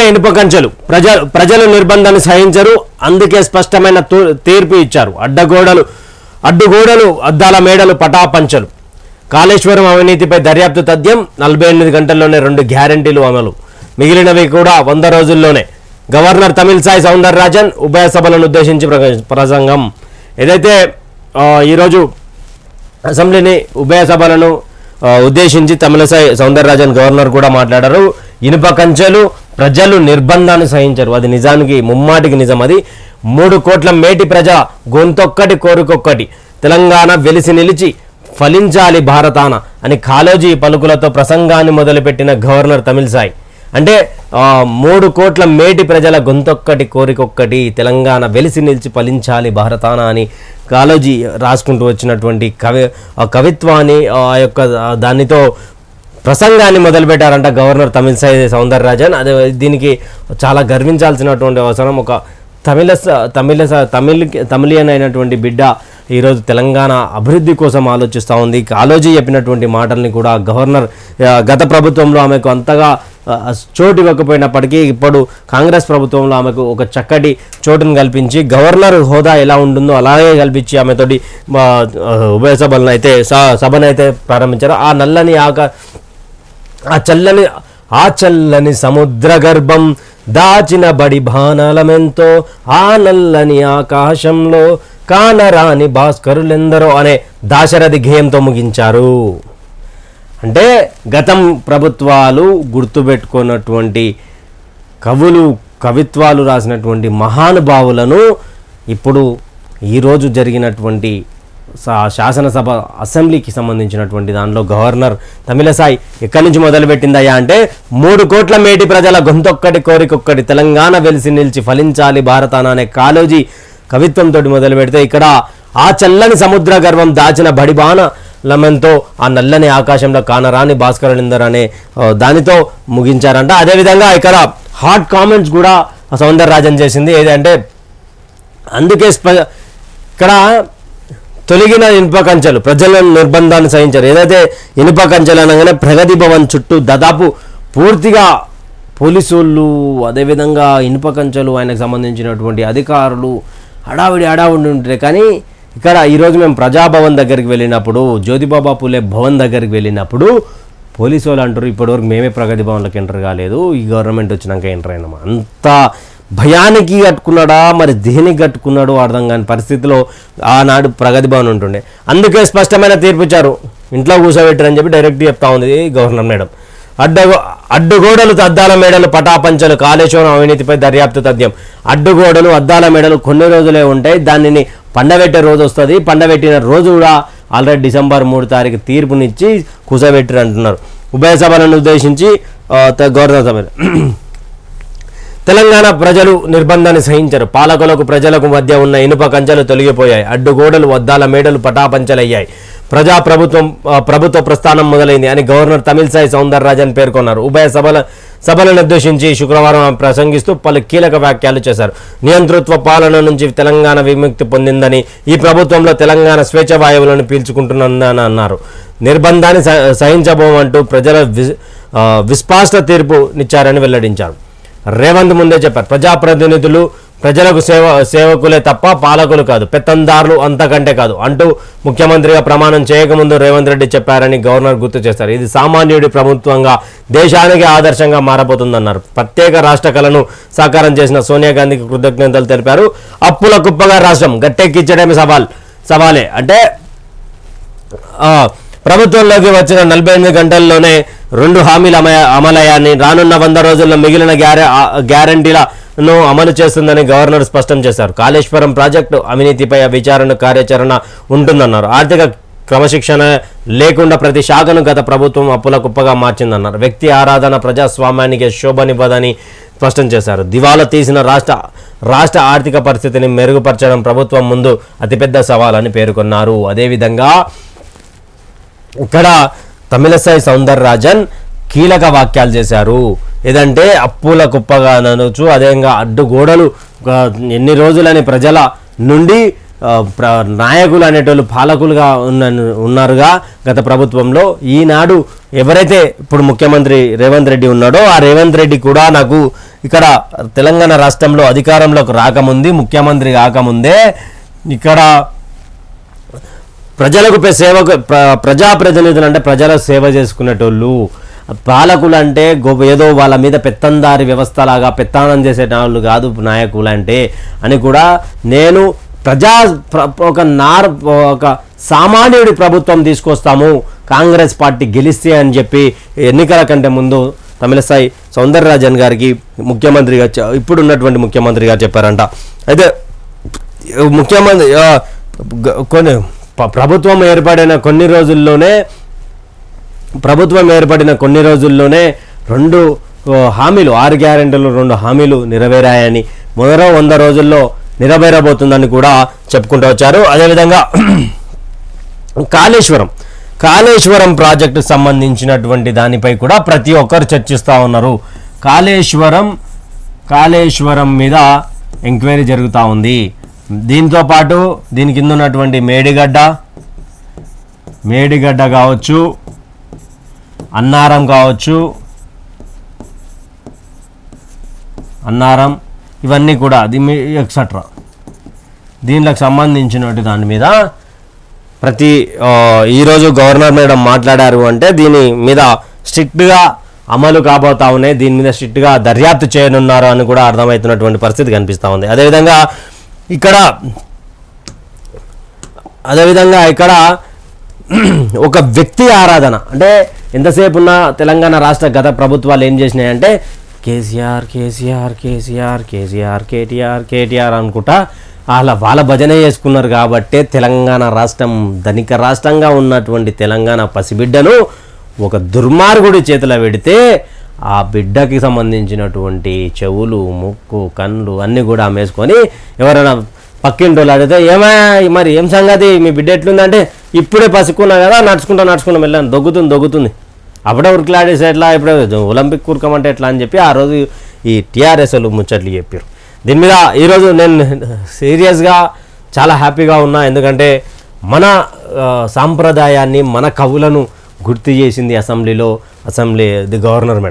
ఇనుప కంచెలు. ప్రజలు ప్రజలు నిర్బంధాన్ని సహించరు. అందుకే స్పష్టమైన తీర్పు ఇచ్చారు. అడ్డగోడలు అడ్డుగోడలు అద్దాల మేడలు పటాపంచలు. కాళేశ్వరం అవినీతిపై దర్యాప్తు తథ్యం నలభై ఎనిమిది గంటల్లోనే రెండు గ్యారంటీలు అమలు. మిగిలినవి కూడా వంద రోజుల్లోనే. గవర్నర్ తమిళసాయి సౌందరరాజన్ ఉభయ సభలను ఉద్దేశించి ప్రసంగం. ఏదైతే ఈరోజు అసెంబ్లీని ఉభయ సభలను ఉద్దేశించి తమిళసాయి సౌందరరాజన్ గవర్నర్ కూడా మాట్లాడారు. ఇనుప కంచెలు ప్రజలు నిర్బంధాన్ని సహించరు. అది నిజానికి ముమ్మాటికి నిజం. అది మూడు కోట్ల మేటి ప్రజ గొంతొక్కటి కోరికొక్కటి. తెలంగాణ వెలిసి నిలిచి ఫలించాలి భారతాన అని కాలోజీ పలుకులతో ప్రసంగాన్ని మొదలుపెట్టిన గవర్నర్ తమిళసాయి అంటే మూడు కోట్ల మేటి ప్రజల గొంతొక్కటి కోరికొక్కటి తెలంగాణ వెలిసి నిలిచి ఫలించాలి భారతాన అని కాలోజీ రాసుకుంటూ వచ్చినటువంటి కవి ఆ కవిత్వాన్ని ఆ యొక్క దానితో ప్రసంగాన్ని మొదలుపెట్టారంట గవర్నర్ తమిళసాయి సౌందరరాజన్ అదే దీనికి చాలా గర్వించాల్సినటువంటి అవసరం. ఒక తమిళ స- తమిళ తమిళియన్ అయినటువంటి బిడ్డ ఈరోజు తెలంగాణ అభివృద్ధి కోసం ఆలోచిస్తూ ఉంది. కాలోజీ చెప్పినటువంటి మాటల్ని కూడా గవర్నర్ గత ప్రభుత్వంలో ఆమెకు అంతగా చోటు ఇవ్వకపోయినప్పటికీ ఇప్పుడు కాంగ్రెస్ ప్రభుత్వంలో ఆమెకు ఒక చక్కటి చోటును కల్పించి గవర్నర్ హోదా ఎలా ఉంటుందో అలాగే కల్పించి ఆమెతోటి ఉభయ సభలను అయితే స- సభను అయితే ప్రారంభించారు. ఆ నల్లని ఆక ఆ చల్లని ఆ చల్లని సముద్ర గర్భం దాచిన బడి బాణాలమెంతో ఆ నల్లని ఆకాశంలో కానరాని భాస్కరులెందరో అనే దాశరథి గేయంతో ముగించారు. అంటే గతం ప్రభుత్వాలు గుర్తుపెట్టుకున్నటువంటి కవులు కవిత్వాలు రాసినటువంటి మహానుభావులను ఇప్పుడు ఈరోజు జరిగినటువంటి శాసనసభ అసెంబ్లీకి సంబంధించినటువంటి దానిలో గవర్నర్ తమిళసాయి ఎక్కడి నుంచి మొదలుపెట్టిందయ్యా అంటే మూడు కోట్ల మేటి ప్రజల గొంతొక్కటి కోరికొక్కటి తెలంగాణ వెలిసి నిలిచి ఫలించాలి భారతాన అనే కాలోజీ కవిత్వంతో మొదలు పెడితే ఇక్కడ ఆ చల్లని సముద్ర గర్వం దాచిన బడిబాన లమంతో ఆ నల్లని ఆకాశంలో కానరాని భాస్కరులిందర్ అనే దానితో ముగించారంట. అదేవిధంగా ఇక్కడ హాట్ కామెంట్స్ కూడా సౌందరరాజన్ చేసింది. ఏదంటే అందుకే స్ప ఇక్కడ తొలగిన ఇనుప కంచెలు ప్రజల నిర్బంధాన్ని సహించారు. ఏదైతే ఇనుప కంచెలు అనగానే ప్రగతి భవన్ చుట్టూ దాదాపు పూర్తిగా పోలీసులు అదేవిధంగా ఇనుప కంచెలు ఆయనకు సంబంధించినటువంటి అధికారులు హడావిడి హడావిడి ఉంటాయి కానీ ఇక్కడ ఈరోజు మేము ప్రజాభవన్ దగ్గరికి వెళ్ళినప్పుడు జ్యోతిబాబా పూలే భవన్ దగ్గరికి వెళ్ళినప్పుడు పోలీసు వాళ్ళు అంటారు ఇప్పటివరకు మేమే ప్రగతి భవన్లోకి ఎంటర్ కాలేదు ఈ గవర్నమెంట్ వచ్చినాక ఎంటర్ అయినాము. అంత భయానికి కట్టుకున్నాడా మరి దేనికి కట్టుకున్నాడు అర్థం కాని పరిస్థితిలో ఆనాడు ప్రగతి భవన్ ఉంటుండే. అందుకే స్పష్టమైన తీర్పు ఇచ్చారు ఇంట్లో కూర్చోబెట్టారని చెప్పి డైరెక్ట్ చెప్తా ఉంది గవర్నర్ మేడం. అడ్డగో అడ్డుగోడలు అద్దాల మేడలు పటాపంచలు కాళేశ్వరం అవినీతిపై దర్యాప్తు తథ్యం. అడ్డుగోడలు అద్దాల మేడలు కొన్ని రోజులే ఉంటాయి. దానిని పండబెట్టే రోజు వస్తుంది. పండబెట్టిన రోజు కూడా ఆల్రెడీ డిసెంబర్ మూడు తారీఖు తీర్పునిచ్చి కూర్చోబెట్టారు అంటున్నారు ఉభయ సభలను ఉద్దేశించి గవర్నర్ సభ తెలంగాణ ప్రజలు నిర్బంధాన్ని సహించరు. పాలకులకు ప్రజలకు మధ్య ఉన్న ఇనుప కంచెలు తొలగిపోయాయి. అడ్డుగోడలు వద్దాల మేడలు పటాపంచలయ్యాయి. ప్రజా ప్రభుత్వం ప్రభుత్వ ప్రస్థానం మొదలైంది అని గవర్నర్ తమిళసాయి సౌందరరాజన్ పేర్కొన్నారు. ఉభయ సభల సభలను ఉద్దేశించి శుక్రవారం ఆమె ప్రసంగిస్తూ పలు కీలక వ్యాఖ్యలు చేశారు. నియంతృత్వ పాలన నుంచి తెలంగాణ విముక్తి పొందిందని ఈ ప్రభుత్వంలో తెలంగాణ స్వేచ్ఛ వాయువులను పీల్చుకుంటున్నదని అన్నారు. నిర్బంధాన్ని సహించబోమంటూ ప్రజల వి- తీర్పునిచ్చారని వెల్లడించారు. రేవంత్ ముందే చెప్పారు. ప్రజాప్రతినిధులు ప్రజలకు సేవ సేవకులే తప్ప పాలకులు కాదు. పెత్తందారులు అంతకంటే కాదు. అంటూ ముఖ్యమంత్రిగా ప్రమాణం చేయకముందు రేవంత్ రెడ్డి చెప్పారని గవర్నర్ గుర్తు చేశారు. ఇది సామాన్యుడి ప్రభుత్వంగా దేశానికి ఆదర్శంగా మారబోతుందన్నారు. ప్రత్యేక రాష్ట్ర కళను సాకారం చేసిన సోనియా గాంధీకి కృతజ్ఞతలు తెలిపారు. అప్పుల కుప్పగా రాష్ట్రం గట్టెక్కించడమే సవాల్ సవాలే. అంటే ఆ, ప్రభుత్వంలోకి వచ్చిన నలభై ఎనిమిది గంటల్లోనే రెండు హామీల అమలయాన్ని రానున్న వంద రోజుల్లో మిగిలిన గ్యారె గ్యారంటీలను అమలు చేస్తుందని గవర్నర్ స్పష్టం చేశారు. కాళేశ్వరం ప్రాజెక్టు అవినీతిపై విచారణ కార్యాచరణ ఉంటుందన్నారు. ఆర్థిక క్రమశిక్షణ లేకుండా ప్రతి శాఖను గత ప్రభుత్వం అప్పుల కుప్పగా మార్చిందన్నారు. వ్యక్తి ఆరాధన ప్రజాస్వామ్యానికి శోభనివ్వదని స్పష్టం చేశారు. దివాలా తీసిన రాష్ట్ర రాష్ట్ర ఆర్థిక పరిస్థితిని మెరుగుపరచడం ప్రభుత్వం ముందు అతిపెద్ద సవాలని పేర్కొన్నారు. అదేవిధంగా ఇక్కడ తమిళసాయి సౌందరరాజన్ కీలక వాక్యాలు చేశారు. ఏదంటే అప్పుల కుప్పగా అనొచ్చు అదేవిధంగా అడ్డుగోడలు ఎన్ని రోజులని ప్రజల నుండి ప్ర నాయకులు అనేటోళ్ళు పాలకులుగా ఉన్న ఉన్నారుగా గత ప్రభుత్వంలో. ఈనాడు ఎవరైతే ఇప్పుడు ముఖ్యమంత్రి రేవంత్ రెడ్డి ఉన్నాడో ఆ రేవంత్ రెడ్డి కూడా నాకు ఇక్కడ తెలంగాణ రాష్ట్రంలో అధికారంలోకి రాకముంది ముఖ్యమంత్రి కాకముందే ఇక్కడ ప్రజలకు పె- సేవకు ప్ర- ప్రజాప్రతినిధులు అంటే ప్రజల సేవ చేసుకునేటోళ్ళు. పాలకులు అంటే గొప్ప ఏదో వాళ్ళ మీద పెత్తందారి వ్యవస్థలాగా పెత్తానం చేసే వాళ్ళు కాదు నాయకులు అంటే అని కూడా నేను ప్రజా ఒక నార్ ఒక సామాన్యుడి ప్రభుత్వం తీసుకొస్తాము కాంగ్రెస్ పార్టీ గెలిస్తే అని చెప్పి ఎన్నికల కంటే ముందు తమిళసాయి సౌందరరాజన్ గారికి ముఖ్యమంత్రిగా ఇప్పుడు ఉన్నటువంటి ముఖ్యమంత్రి గారు చెప్పారంట. అయితే ముఖ్యమంత్రి కొన్ని ప్రభుత్వం ఏర్పడిన కొన్ని రోజుల్లోనే ప్రభుత్వం ఏర్పడిన కొన్ని రోజుల్లోనే రెండు హామీలు ఆరు గ్యారెంటీలు రెండు హామీలు నెరవేరాయని మొదట వంద రోజుల్లో నెరవేరబోతుందని కూడా చెప్పుకుంటూ వచ్చారు. అదేవిధంగా కాళేశ్వరం. కాళేశ్వరం ప్రాజెక్టు సంబంధించినటువంటి దానిపై కూడా ప్రతి ఒక్కరు చర్చిస్తూ ఉన్నారు. కాళేశ్వరం కాళేశ్వరం మీద ఎంక్వైరీ జరుగుతూ ఉంది. దీంతో పాటు దీని కింద ఉన్నటువంటి మేడిగడ్డ మేడిగడ్డ కావచ్చు అన్నారం కావచ్చు అన్నారం ఇవన్నీ కూడా దీని ఎక్సెట్రా దీనికి సంబంధించినటువంటి దాని మీద ప్రతి ఈరోజు గవర్నర్ మేడం మాట్లాడారు అంటే దీని మీద స్ట్రిక్ట్గా అమలు కాబోతా ఉన్నాయి. దీని మీద స్ట్రిక్ట్గా దర్యాప్తు చేయనున్నారు అని కూడా అర్థమవుతున్నటువంటి పరిస్థితి కనిపిస్తూ ఉంది. అదేవిధంగా ఇక్కడ అదేవిధంగా ఇక్కడ ఒక వ్యక్తి ఆరాధన. అంటే ఎంతసేపు ఉన్న తెలంగాణ రాష్ట్ర గత ప్రభుత్వాలు ఏం చేసినాయంటే కేసీఆర్ కేసీఆర్ కేసీఆర్ కేసీఆర్ కేటీఆర్ కేటీఆర్ అనుకుంటా వాళ్ళ వాళ్ళ భజన చేసుకున్నారు కాబట్టే తెలంగాణ రాష్ట్రం ధనిక రాష్ట్రంగా ఉన్నటువంటి తెలంగాణ పసిబిడ్డను ఒక దుర్మార్గుడి చేతిలో పెడితే ఆ బిడ్డకి సంబంధించినటువంటి చెవులు ముక్కు కళ్ళు అన్నీ కూడా అమ్మేసుకొని ఎవరైనా పక్కింటోళ్ళు అడిగితే ఏమా మరి ఏం సంగతి? మీ బిడ్డ ఎట్లుందంటే ఇప్పుడే పసుకున్నా కదా నడుచుకుంటా నడుచుకుంటా వెళ్ళాను దొగ్గుతుంది దొగ్గుతుంది. అప్పుడే ఉరికిలాడేసి ఎట్లా ఇప్పుడే ఒలింపిక్ ఉరకమంటే ఎట్లా అని చెప్పి ఆ రోజు ఈ టీఆర్ఎస్ ముచ్చట్లు చెప్పారు దీని మీద ఈరోజు నేను సీరియస్గా చాలా హ్యాపీగా ఉన్నా. ఎందుకంటే మన సాంప్రదాయాన్ని మన కవులను గుర్తు చేసింది అసెంబ్లీలో అసెంబ్లీ ది గవర్నర్ మేడం.